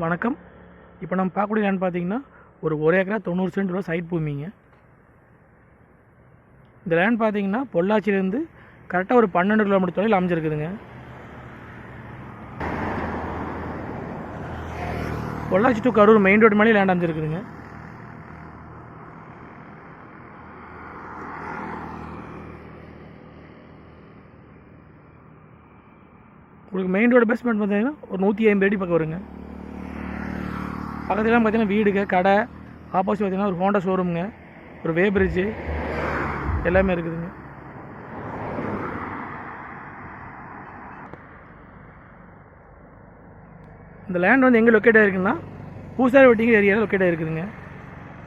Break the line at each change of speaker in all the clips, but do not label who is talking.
வணக்கம். இப்போ நம்ம பார்க்கக்கூடிய லேண்ட் பார்த்தீங்கன்னா ஒரு ஒரு ஏக்கரா தொண்ணூறு சென்ட் ரூபா சைட் பூமிங்க. இந்த லேண்ட் பார்த்தீங்கன்னா பொள்ளாச்சியிலேருந்து கரெக்டாக ஒரு பன்னெண்டு கிலோமீட்டர் தொலைவில் அமைஞ்சிருக்குதுங்க. Pollachi to Karur main road மேலே லேண்ட் அமைஞ்சிருக்குதுங்க. உங்களுக்கு மெயின் ரோடு பேஸ்மெண்ட் பார்த்தீங்கன்னா ஒரு நூற்றி ஐம்பது அடி பக்கம் வருங்க. பக்கத்துலாம் பார்த்தீங்கன்னா வீடுங்க கடை ஆப்போசிட் பார்த்தீங்கன்னா ஒரு ஹோண்டா ஷோரூமுங்க ஒரு வே பிரிட்ஜு எல்லாமே இருக்குதுங்க. இந்த லேண்ட் வந்து எங்கே லொக்கேட் ஆகிருக்குன்னா பூசாரி வெட்டிங்கிற ஏரியாவில் லொக்கேட் ஆகிருக்குதுங்க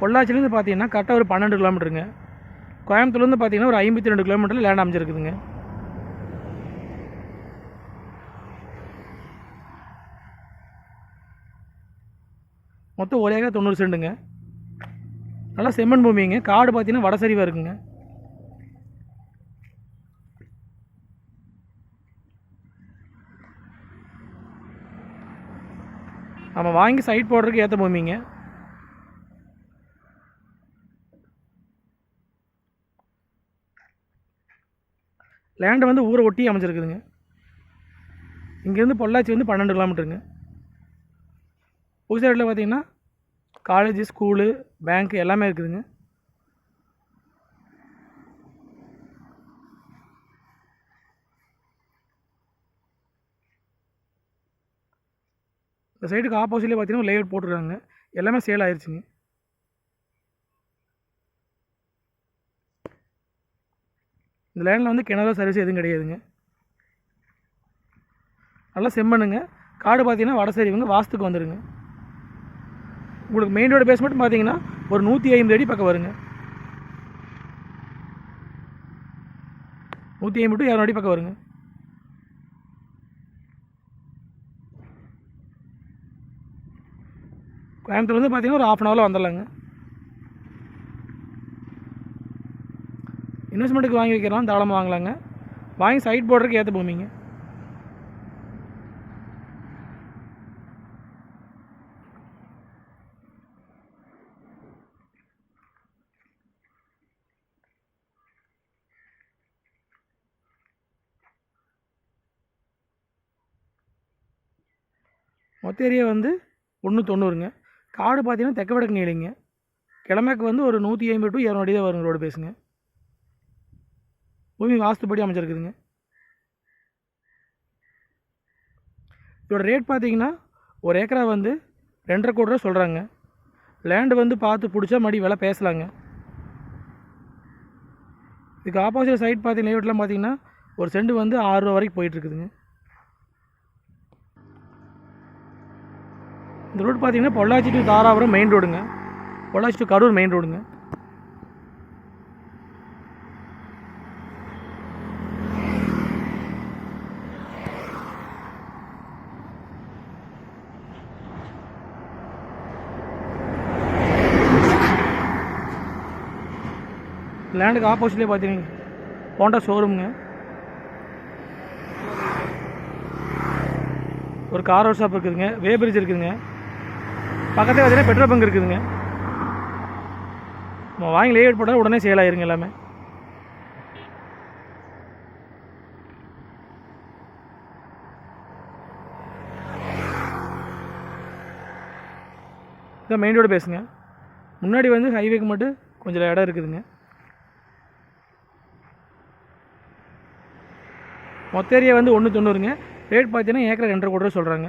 பொள்ளாச்சிலேருந்து பார்த்தீங்கன்னா கரெக்டாக ஒரு பன்னெண்டு கிலோமீட்டருங்க கோயம்புத்தூர்லேருந்து பார்த்தீங்கன்னா ஒரு ஐம்பத்தி ரெண்டு கிலோமீட்டரில் லேண்ட் அமைஞ்சிருக்குதுங்க. மொத்தம் ஒரு ஏக்கர் தொண்ணூறு செண்டுங்க. நல்லா செம்மண் பூமிங்க. காடு பார்த்தீங்கன்னா வடசரிவாக இருக்குங்க. நம்ம வாங்கி சைட் போடுறதுக்கு ஏற்ற பூமிங்க. லேண்டு வந்து ஊரை ஒட்டி அமைச்சிருக்குதுங்க இங்கேருந்து பொள்ளாச்சி வந்து பன்னெண்டு கிலோமீட்டருங்க புதுசாக பார்த்தீங்கன்னா காலேஜ் ஸ்கூலு பேங்க் எல்லாமே இருக்குதுங்க. இந்த சைடுக்கு ஆப்போசிட்லேயே பார்த்தீங்கன்னா லேஅவுட் போட்டிருக்காங்க. எல்லாமே சேல் ஆயிடுச்சுங்க இந்த லேண்டில் வந்து கிணறு சர்வீஸ் எதுவும் கிடையாதுங்க. நல்லா செம்மண்ணுங்க. காடு பார்த்தீங்கன்னா வடசேரி இவங்க வாஸ்துக்கு வந்துடுங்க உங்களுக்கு மெயின் ரோடு பேஸ்மெண்ட் பார்த்தீங்கன்னா ஒரு நூற்றி ஐம்பது அடி பக்கம் வருங்க. நூற்றி ஐம்பது டு இரநூறு அடி பக்கம் வருங்க. கோயம்புத்தூர் வந்து பார்த்தீங்கன்னா ஒரு ஆஃப் அன் ஹவரில் வந்துடலாங்க. இன்வெஸ்ட்மெண்ட்டுக்கு வாங்கி வைக்கலாம் தாராளமாக வாங்கலாங்க. வாங்கி சைட் போடுறதுக்கு ஏற்ற பூமிங்க. மொத்த ஏரியா வந்து ஒன்று தொண்ணூறுங்க. காடு பார்த்தீங்கன்னா தெக்க வடக்கு நீளிங்க. கிழமைக்கு வந்து ஒரு நூற்றி ஐம்பது டு இரநூறு அடி தான் வருங்க ரோடு பேசுங்க பூமி வாஸ்துப்படி அமைச்சிருக்குதுங்க இதோட ரேட் பார்த்தீங்கன்னா ஒரு ஏக்கரா வந்து ரெண்டரை கோடி ரூபா சொல்கிறாங்க லேண்டு வந்து பார்த்து பிடிச்சா மடி விலை பேசலாங்க. இதுக்கு ஆப்போசிட் சைட் பார்த்தீங்கன்னா லேஅவுட்லாம் பார்த்தீங்கன்னா ஒரு செண்டு வந்து ஆறுரூவா வரைக்கும் போயிட்டுருக்குதுங்க இந்த ரோடு பார்த்தீங்கன்னா பொள்ளாச்சி டு தாராபுரம் மெயின் ரோடுங்க பொள்ளாச்சி டு கரூர் மெயின் ரோடுங்க லேண்டுக்கு ஆப்போசிட்லேயே பார்த்தீங்கன்னா ஹோண்டா ஷோரூம்ங்க ஒரு கார் ஒர்க் ஷாப் இருக்குதுங்க. வே பிரிட்ஜ் இருக்குதுங்க. பக்கத்தில் பார்த்தீங்கன்னா பெட்ரோல் பங்க் இருக்குதுங்க. நம்ம வாங்கி லேஅவுட் போட்டால் உடனே சேல் ஆயிருங்க எல்லாமே. இதான் மெயின் ரோடு பேசுங்க முன்னாடி வந்து ஹைவேக்கு மட்டும் கொஞ்சம் இடம் இருக்குதுங்க. மொத்த ஏரியா வந்து ஒன்று தொண்ணூறுங்க. ரேட் பார்த்தீங்கன்னா ஏக்கரை ரெண்டரை கோடி ரூபா சொல்கிறாங்க